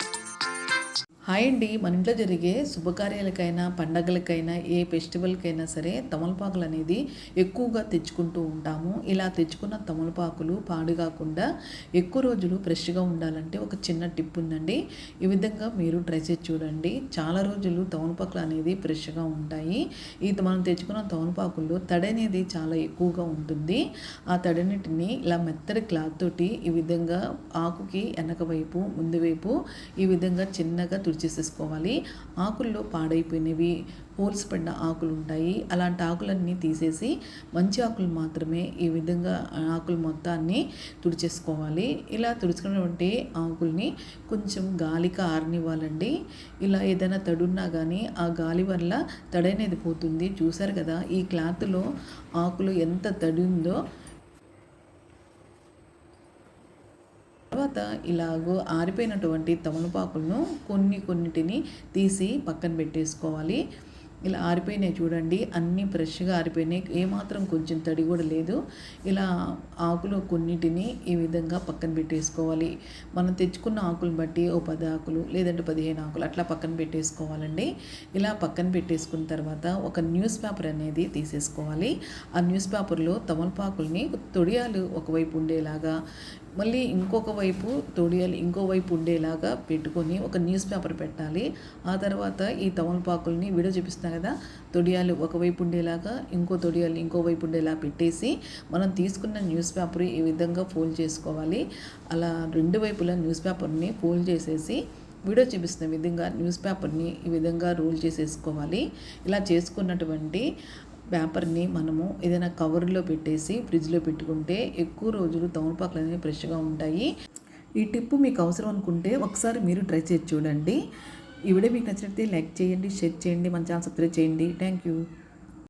you. Hi అండి. మన ఇంట్లో జరిగే శుభకార్యాలకైనా పండగలకైనా ఏ ఫెస్టివల్కైనా సరే తమలపాకులు అనేది ఎక్కువగా తెచ్చుకుంటూ ఉంటాము. ఇలా తెచ్చుకున్న తమలపాకులు పాడు కాకుండా ఎక్కువ రోజులు ఫ్రెష్గా ఉండాలంటే ఒక చిన్న టిప్ ఉందండి. ఈ విధంగా మీరు ట్రై చేసి చూడండి. చాలా రోజులు తమలపాకులు అనేది ఫ్రెష్గా ఉంటాయి. ఈ మనం తెచ్చుకున్న తమలపాకుల్లో తడి అనేది చాలా ఎక్కువగా ఉంటుంది. ఆ తడినిటిని ఇలా మెత్తడి క్లాత్ తోటి ఈ విధంగా ఆకుకి వెనక వైపు ముందు వైపు ఈ విధంగా చిన్నగా తుడిచేసేసుకోవాలి ఆకుల్లో పాడైపోయినవి హోల్స్ పడ్డ ఆకులు ఉంటాయి అలాంటి ఆకులన్నీ తీసేసి మంచి ఆకులు మాత్రమే ఈ విధంగా ఆకులు మొత్తాన్ని తుడిచేసుకోవాలి. ఇలా తుడుచుకున్నటువంటి ఆకుల్ని కొంచెం గాలికి ఆరనివ్వాలండి. ఇలా ఏదైనా తడున్నా కానీ ఆ గాలి వల్ల తడనేది పోతుంది. చూసారు కదా ఈ క్లాత్లో ఆకులు ఎంత తడి ఉందో తర్వాత ఇలాగో ఆరిపోయినటువంటి తమలపాకులను కొన్ని కొన్నిటిని తీసి పక్కన పెట్టేసుకోవాలి. ఇలా ఆరిపోయినాయి చూడండి అన్నీ ఫ్రెష్గా ఆరిపోయినాయి. ఏమాత్రం కొంచెం తడి కూడా లేదు. ఇలా ఆకులు కొన్నిటిని ఈ విధంగా పక్కన పెట్టేసుకోవాలి. మనం తెచ్చుకున్న ఆకులు బట్టి ఓ పది ఆకులు లేదంటే పదిహేను ఆకులు అట్లా పక్కన పెట్టేసుకోవాలండి. ఇలా పక్కన పెట్టేసుకున్న తర్వాత ఒక న్యూస్ పేపర్ అనేది తీసేసుకోవాలి. ఆ న్యూస్ పేపర్లో తమలపాకుల్ని తొడియాలు ఒకవైపు ఉండేలాగా మళ్ళీ ఇంకొక వైపు తొడియాలు ఇంకో వైపు ఉండేలాగా పెట్టుకొని ఒక న్యూస్ పేపర్ పెట్టాలి. ఆ తర్వాత ఈ తమలపాకుల్ని వీడియో చూపిస్తున్నా కదా తొడియాలు ఒకవైపు ఉండేలాగా ఇంకో తొడియాలు ఇంకో వైపు ఉండేలా పెట్టేసి మనం తీసుకున్న న్యూస్ పేపర్ ఈ విధంగా ఫోల్డ్ చేసుకోవాలి. అలా రెండు వైపులా న్యూస్ పేపర్ని ఫోల్డ్ చేసేసి వీడియో చూపిస్తున్న విధంగా న్యూస్ పేపర్ని ఈ విధంగా రోల్ చేసేసుకోవాలి. ఇలా చేసుకున్నటువంటి పేపర్ని మనము ఏదైనా కవర్లో పెట్టేసి ఫ్రిడ్జ్లో పెట్టుకుంటే ఎక్కువ రోజులు తమలపాకులు అనేవి ఫ్రెష్గా ఉంటాయి. ఈ టిప్పు మీకు అవసరం అనుకుంటే ఒకసారి మీరు ట్రై చేసి చూడండి. ఈ వీడియో మీకు నచ్చినట్లయితే లైక్ చేయండి షేర్ చేయండి మన ఛానల్ సబ్స్క్రైబ్ చేయండి. Thank you.